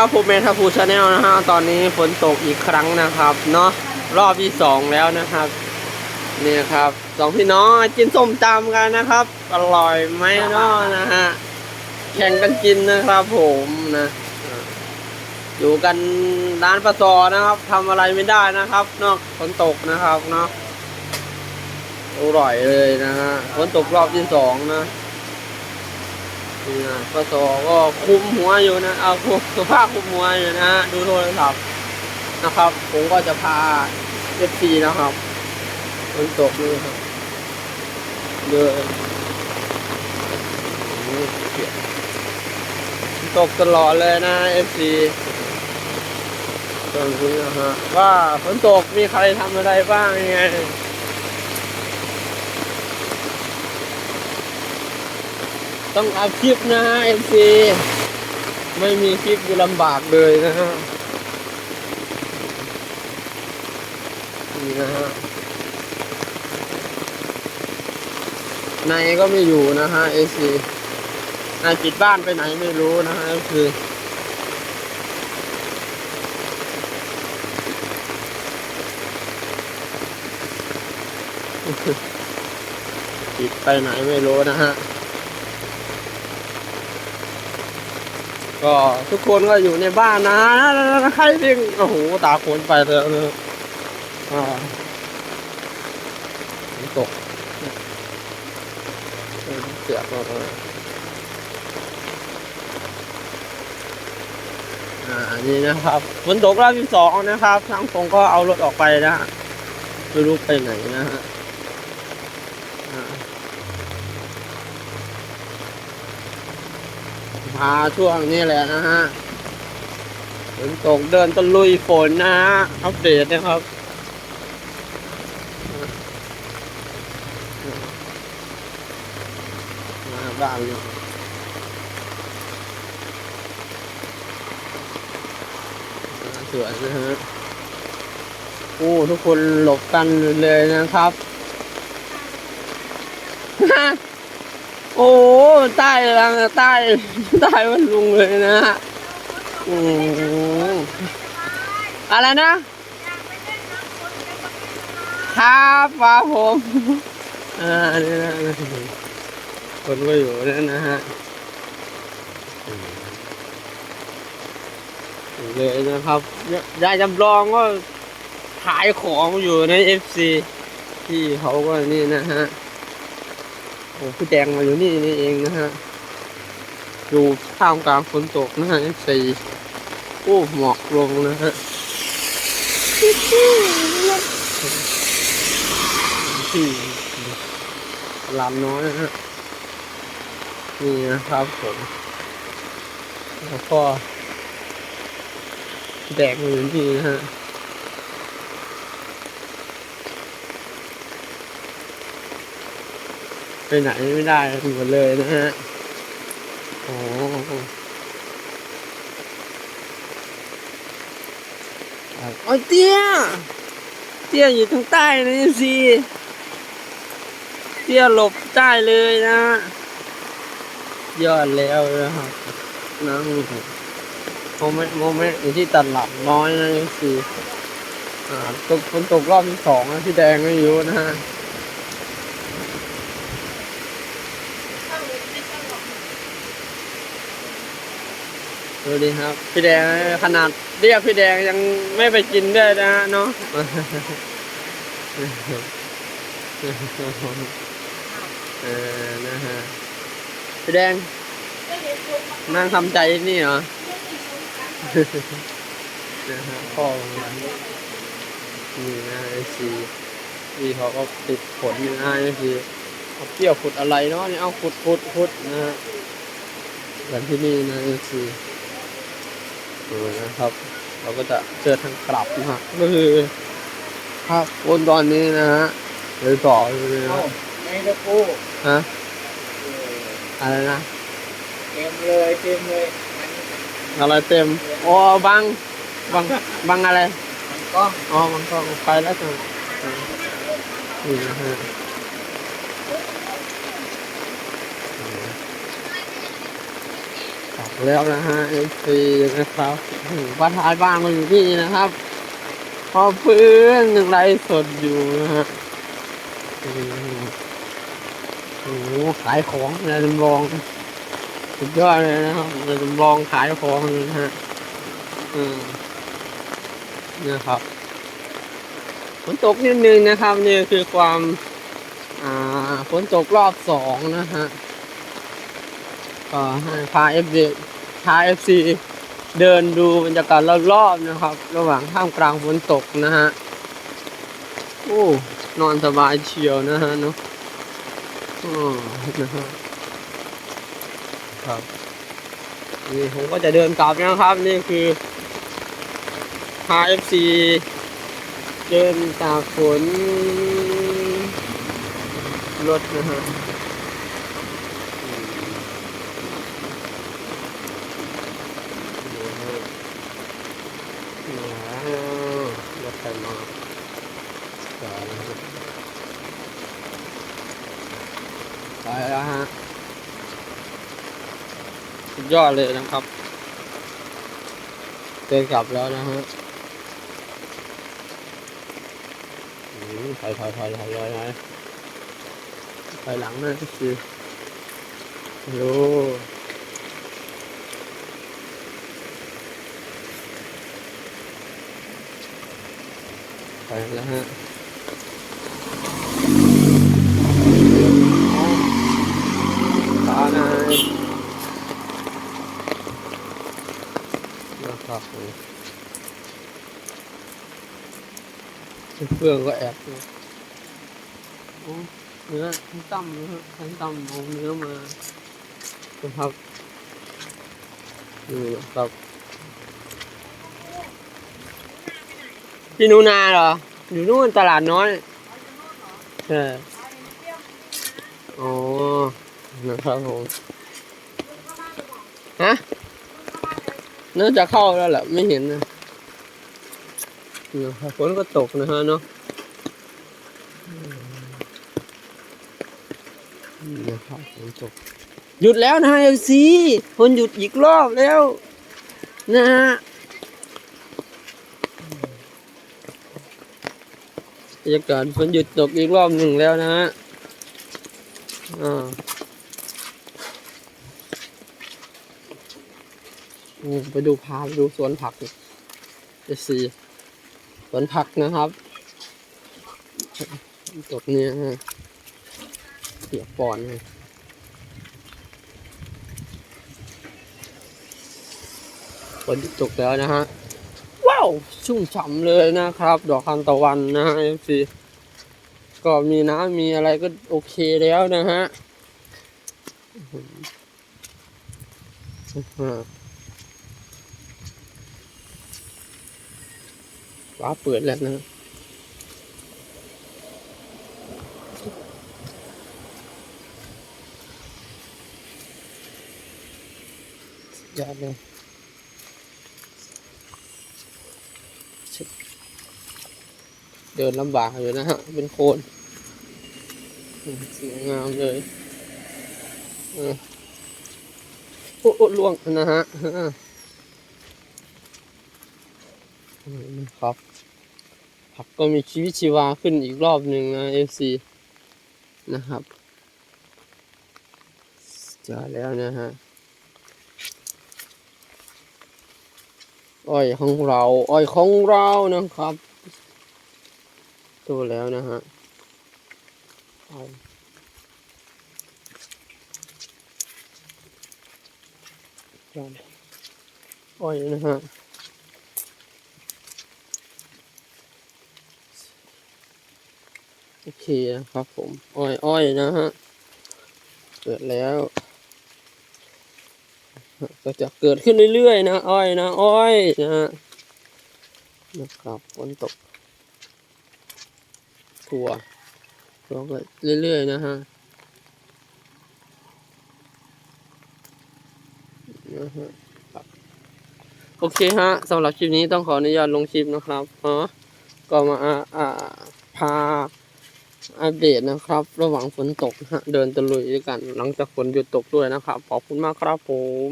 ครับผมเมทัพูชาแนลนะฮะตอนนี้ฝนตกอีกครั้งนะครับ เนาะรอบที่สองแล้วนะครับนี่ครับสองพี่น้องกินส้มตำกันนะครับ อร่อยไหมเนาะนะฮะแข่งกันกินนะครับ ผมนะ อยู่กันร้านปลาซอนะครับทำอะไรไม่ได้นะครับเนอกฝนตกนะครับเนาะอร่อยเลยนะฮะฝนตกรอบที่สองนะ ปสก็คุมหัวอยู่นะ เอาคุมสุภาพคุมหัวอยู่นะ ดูโทรศัพท์นะครับ ผมก็จะพาเอฟซีนะครับฝนตกนี่ครับเดินนี่เปียกฝนตกตลอดเลยนะเอฟซีตอนนี้นะฮะว่าฝนตกมีใครทำอะไรบ้างยังไง ต้องอัพคลิปนะฮะเอ็มซีไม่มีคลิปกูลำบากเลยนะฮะนี่นะฮะในก็ไม่อยู่นะฮะเอซีนายปิดบ้านไปไหนไม่รู้นะฮะก็คือปิดไปไหนไม่รู้นะฮะ ก็ทุกคนก็อยู่ในบ้านนะใครเร่งโอ้โหตาโขนไปแล้วนะอ่าฝนตกเสียบมากเลยอ่านี่นะครับฝนตกรอบที่สองนะครับทางตรงก็เอารถออกไปนะฮะไม่รู้ไปไหนนะฮะ พาช่วงนี้แหละนะฮะฝนตกเดินตะลุยฝนนะฮะอัปเดตนะครับมาบ้านอยู่สวยนะฮะโอ้ทุกคนหลบกันเลยนะครับ โอ้ใต้ลังใต้ใต้มันลุงเลยนะฮะออะไรนะครับฟ้าผมอ่านี่นะคนก็อยู่นั่นนะฮะเลยนะครับยายจำลองก็ขายของอยู่ในเอฟซีที่เขาก็นี่นะฮะ โอ้พี่แดงมาอยู่นี่นี่เองนะฮะ อยู่ท่ามกลางฝนตกนะฮะสี่โอ้หมอกลงนะฮะที่ลำน้อยนะฮะ นี่นะครับผมแล้วก็แดงมาอยู่นี่นะฮะ ไปไหนไม่ได้หมดเลยนะฮะโอ้โอ้ยเตี้ย เตี้ยอยู่ทางใต้นะสิเตี้ยหลบใต้เลยนะ ยอดแล้วนะครับนะโมเมนต์โมเมนต์อยู่ที่ตลาดน้อยนะสิอ่าตกฝนตกรอบที่สองนะพี่แดงไม่อยู่นะฮะ ดูดิครับ พี่แดงขนาดเรียกพี่แดงยังไม่ไปกินด้วยนะเนาะเออนะฮะพี่แดงนั่งทำใจนี่เหรอนะฮะพ่อมันนี่นะไอซีพี่เขาก็ติดผลอยู่นะไอซีเอาเปรี้ยวขุดอะไรเนาะนี่เอาขุดขุดขุดนะฮะแบบที่นี่นะไอซี นะครับ เราก็จะเจอทางกลับนะฮะก็คือภาพวนตอนนี้นะฮะเลยต่อเลยนะเอ้าไม่ตะกูฮะอะไรนะเต็มเลยเต็มเลยมันอะไรเต็มอ๋อบังบังบังอะไรมันกล้องอ๋อบังก็ไปแล้วจ้ะนี่นะฮะครับ แล้วนะฮะเอฟซีนะครับว่าท้ายบ้านมาอยู่ที่นี่นะครับพอเพื่อนยังไลฟ์สดอยู่นะฮะโอ้โหขายของนายจำลองสุดยอดเลยนะครับนายจำลองขายของนะฮะอืมเนี่ยครับฝนตกนิดนึงนะครับ เนี่ยคือความ อ่าฝนตกรอบสองนะฮะ ก็ให้พาเอฟซีพาเอฟซีเดินดูบรรยากาศรอบๆนะครับ ระหว่างท่ามกลางฝนตกนะฮะโอ้นอนสบายเชียวนะฮะเนาะอ๋อนะฮะครับนี่ผมก็จะเดินกลับนะครับ นี่คือพาเอฟซีเดินตากฝนรถนะฮะ รถไฟมาไปแล้วฮะสุด ยอดเลยนะครับ เดินกลับแล้วนะฮะถอยถอยถอยถอยถอยถอยถอยหลังนะคือโอ้ไปแล้วฮะตาหนาย นะครับผมเพื่อนก็แอบดูโอ้เนื้อทั้งตั้มนะฮะทั้งตั้มเอาเนื้อมานะครับนี่นะครับพี่หนูนาเหรอ อยู่นู่นตลาดน้อยใช่อ๋อนะครับผมฮะ น่าจะเข้าแล้วแหละไม่เห็นนะฝนก็ตกนะฮะเนาะนี่นะครับฝนตกหยุดแล้วนะเอฟซีฝนหยุดอีกรอบแล้ว นะฮะบรรยากาศฝนหยุดตกอีกรอบหนึ่งแล้วนะฮะอ่า ไปดูพาไปดูสวนผักเอซีสวนผักนะครับตกเนี่ยฮะเปียปอนเลยฝนตกแล้วนะฮะ ว้าว ชุ่มฉ่ำเลยนะครับ ดอกทานตะวันนะฮะ FC ก็มีน้ำมีอะไรก็โอเคแล้วนะฮะอ่า ฟ้าเปิดแล้วนะยอดเลยเดินลำบากอยู่นะฮะ เป็นโคนสวยงามเลยออโอ้โอ้ล่วงนะฮะอ่าอืม ครับ ผักก็มีชีวิตชีวาขึ้นอีกรอบหนึ่งนะเอฟซีนะครับจะแล้วนะฮะอ้อยของเราอ้อยของเรานะครับตัวแล้วนะฮะอ้อยนะฮะ อเคนะครับผมอ้อยอ้อยนะฮะ เกิดแล้ว ก็จะเกิดขึ้นเรื่อยๆนะ อ้อยนะ อ้อยนะฮะนะครับฝนตกถั่วลองเรื่อยๆนะฮะนะฮะครับโอเคฮะสำหรับคลิปนี้ต้องขออนุญาตลงคลิปนะครับเนาะก็มาอ่าพา อัปเดตนะครับ ระหว่างฝนตกฮะเดินตะลุยด้วยกัน หลังจากฝนหยุดตกด้วยนะครับ ขอบคุณมากครับผม